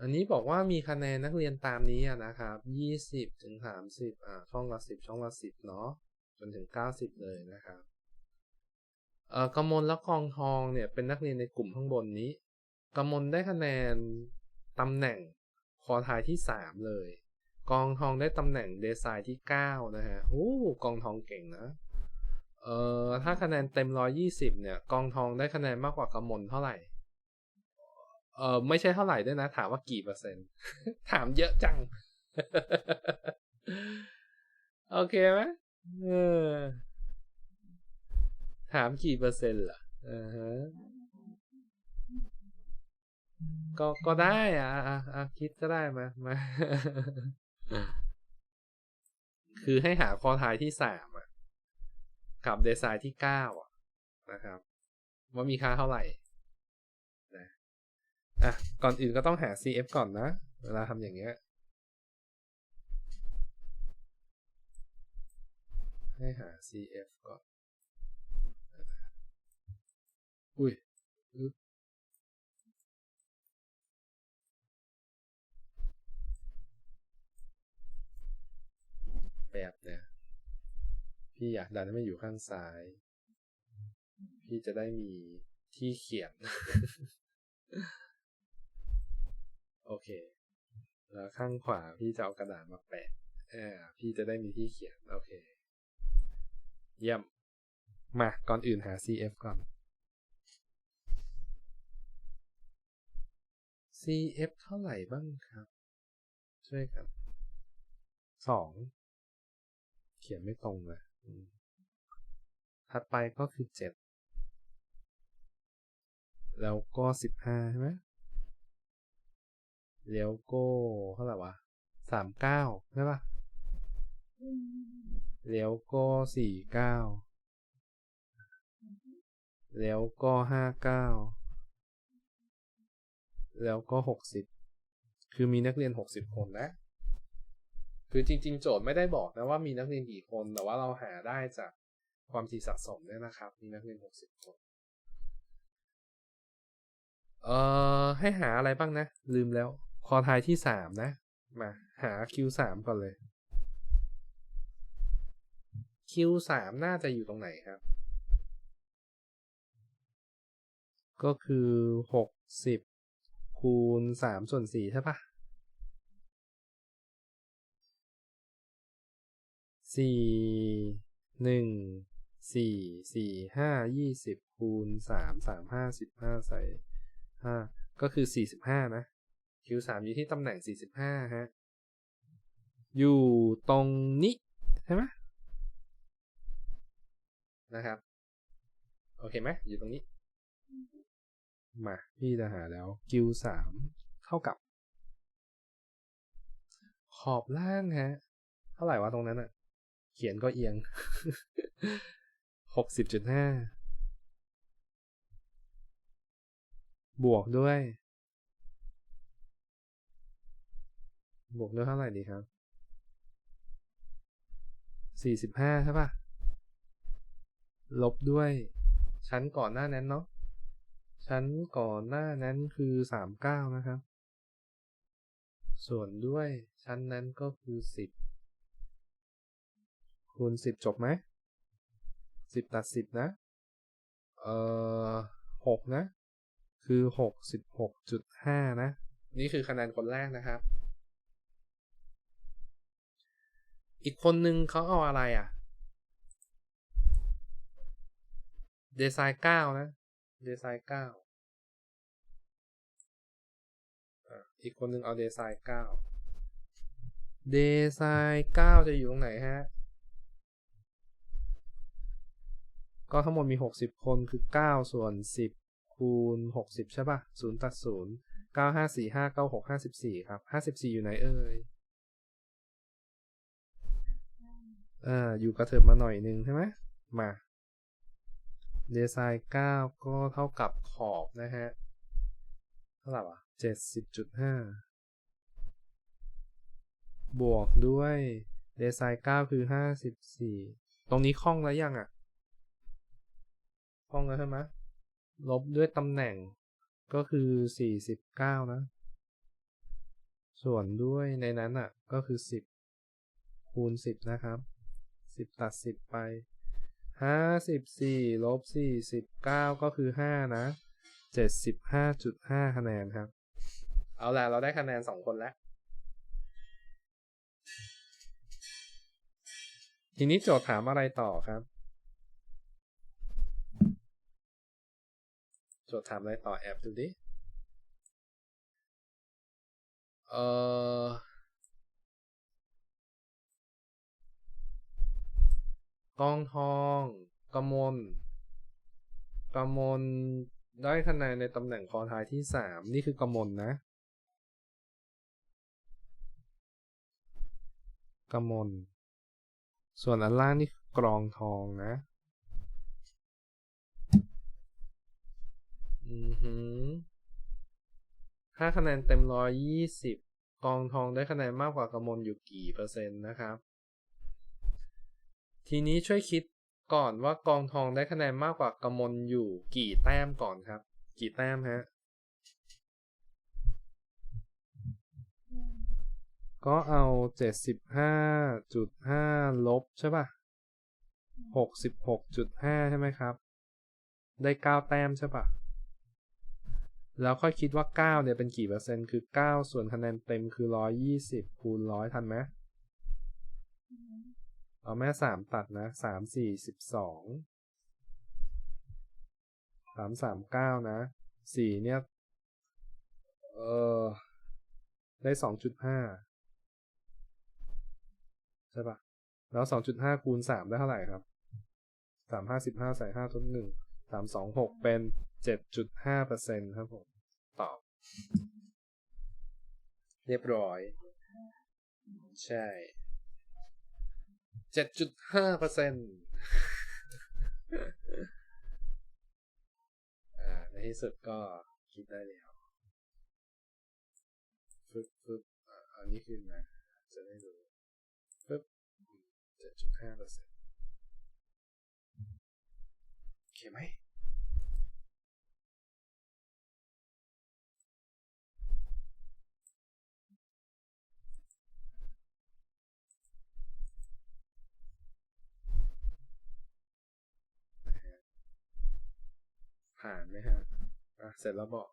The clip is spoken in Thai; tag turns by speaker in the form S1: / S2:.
S1: อันนี้บอกว่ามีคะแนนนักเรียนตามนี้นะครับยี่สิบถึงสามสิบอ่า ช่องละสิบช่องละสิบเนาะ จนถึงเก้าสิบเลยนะครับ เอ่อ กมลและกองทองเนี่ยเป็นนักเรียนในกลุ่มข้างบนนี้ กมลได้คะแนนตำแหน่งคอทายที่สามเลย กองทองได้ตำแหน่งเดซายที่เก้านะฮะโอ้กองทองเก่งนะ เอ่อ ถ้าคะแนนเต็มร้อยี่สิบเนี่ย กองทองได้คะแนนมากกว่ากมลเท่าไหร่ เออไม่ใช่เท่าไหร่ด้วยนะ ถามว่ากี่เปอร์เซ็นต์ ถามเยอะจัง โอเคไหมเออถามกี่เปอร์เซ็นต์ล่ะอ่าฮะก็ก็ได้อะอะอะคิดก็ได้มามาคือให้หาคอทายที่สามอะกับเดซายที่เก้าอะนะครับ ว่ามีค่าเท่าไหร่ อะ ก่อนอื่นก็ต้องหา CF ก่อนนะ เวลาทำอย่างเงี้ย ให้หา CF ก่อน อุ้ยอึ๊บแบบเนี่ย พี่อยากดันให้มันอยู่ข้างซ้าย พี่จะได้มีที่เขียน โอเค แล้วข้างขวาพี่จะเอากระดาษมาแปะเออพี่จะได้มีที่เขียน โอเค เยี่ยม มาก่อนอื่นหา CF ก่อน CF เท่าไหร่บ้างครับ ช่วยกันสอง เขียนไม่ตรงเลยถัดไปก็คือเจ็ดแล้วก็สิบห้าใช่ไหม แล้วก็เท่าไหร่วะสามเก้าใช่ปะแล้วก็สี่เก้าแล้วก็ห้าเก้าแล้วก็หกสิบคือมีนักเรียนหกสิบคนนะ คือจริง ๆ โจทย์ไม่ได้บอกนะว่ามีนักเรียนกี่คน แต่ว่าเราหาได้จากความถี่สะสมเนี่ยนะครับ มีนักเรียนหกสิบคน เอ่อ ให้หาอะไรบ้างนะ ลืมแล้ว คอทายที่สามนะ มาหา Q สามก่อนเลย Q สามน่าจะอยู่ตรงไหนครับ ก็คือหกสิบคูณสามส่วนสี่ใช่ปะสี่หนึ่งสี่สี่ห้ายี่สิบคูณสามสามห้าสิบห้าใส่ห้าก็คือสี่สิบห้านะ Q สามอยู่ที่ตำแหน่งสี่สิบห้าฮะ อยู่ตรงนี้ ใช่ไหมนะครับ โอเคไหมอยู่ตรงนี้ มา พี่จะหาแล้ว Q สามเท่ากับ ขอบล่างฮะ เท่าไหร่วะตรงนั้นอะเขียนก็เอียงหกสิบจุดห้าบวกด้วย บวกด้วยเท่าไหร่ดีครับสี่สิบห้าใช่ปะลบด้วยชั้นก่อนหน้านั้นเนาะชั้นก่อนหน้านั้นคือสามเก้านะครับ ส่วนด้วยชั้นนั้นก็คือสิบคูณสิบจบไหมสิบตัดสิบนะ เอ่อหกนะ คือหกสิบหกจุดห้านะ นี่คือคะแนนคนแรกนะครับ อีกคนนึงเขาเอาอะไรอะเดซายเก้านะเดซายเก้าอีกคนนึงเอาเดซายเก้าเดซายเก้าจะอยู่ตรงไหนฮะ ก็ทั้งหมดมีหกสิบคนคือเก้าส่วนสิบคูณหกสิบใช่ป่ะศูนย์ตัดศูนย์เก้าห้าสี่ห้าเก้าหกห้าสิบสี่ครับห้าสิบสี่อยู่ไหนเอ่ย อ่าอยู่กระเถิบมาหน่อยนึงใช่ไหมมาเดซายเก้าก็เท่ากับขอบนะฮะ เท่าไหร่วะเจ็ดสิบจุดห้าบวกด้วยเดซายเก้าคือห้าสิบสี่ตรงนี้คล่องแล้วยังอะคล่องแล้วใช่ไหมลบด้วยตำแหน่งก็คือสี่สิบเก้านะ ส่วนด้วยในนั้นอะก็คือสิบคูณสิบนะครับ สิบตัดสิบไปห้าสิบสี่ลบสี่สิบเก้าก็คือห้านะเจ็ดสิบห้าจุดห้าคะแนนครับ เอาล่ะ เราได้คะแนนสองคนแล้ว ทีนี้โจทย์ถามอะไรต่อครับ โจทย์ถามอะไรต่อแอบดูดิ เอ่อ กองทองกมลกมลได้คะแนนในตำแหน่งคอท้ายที่สามนี่คือกมลนะกมลส่วนอันล่างนี่กรองทองนะอือหือถ้าคะแนนเต็มร้อยยี่สิบกองทองได้คะแนนมากกว่ากมลอยู่กี่เปอร์เซ็นต์นะครับ ทีนี้ช่วยคิดก่อนว่ากองทองได้คะแนนมากกว่ากมลอยู่กี่แต้มก่อนครับ กี่แต้มฮะ ก็เอาเจ็ดสิบห้าจุดห้าลบใช่ป่ะหกสิบหกจุดห้าใช่ไหมครับ ได้เก้าแต้มใช่ป่ะ แล้วค่อยคิดว่าเก้าเนี่ยเป็นกี่เปอร์เซ็นต์ คือเก้าส่วนคะแนนเต็มคือร้อยยี่สิบคูณร้อยทันไหม เอาแม่สามตัดนะสามสี่สิบสองสามสามเก้านะสี่เนี่ยเออได้สองจุดห้าใช่ปะแล้วสองจุดห้าคูณสามได้เท่าไหร่ครับสามห้าสิบห้าใส่ห้าทุนหนึ่งสามสองหกเป็นเจ็ดจุดห้าเปอร์เซ็นครับผมตอบ เรียบร้อย ใช่ เจ็ดจุดห้าเปอร์เซ็นต์อ่า ในที่สุดก็คิดได้แล้วฟึบฟึบอ,อันนี้ขึ้นมา จะได้รู้ฟึบเจ็ดจุดห้าเปอร์เซ็นต์โอเคไหม ผ่านไหมฮะอะเสร็จแล้วบอก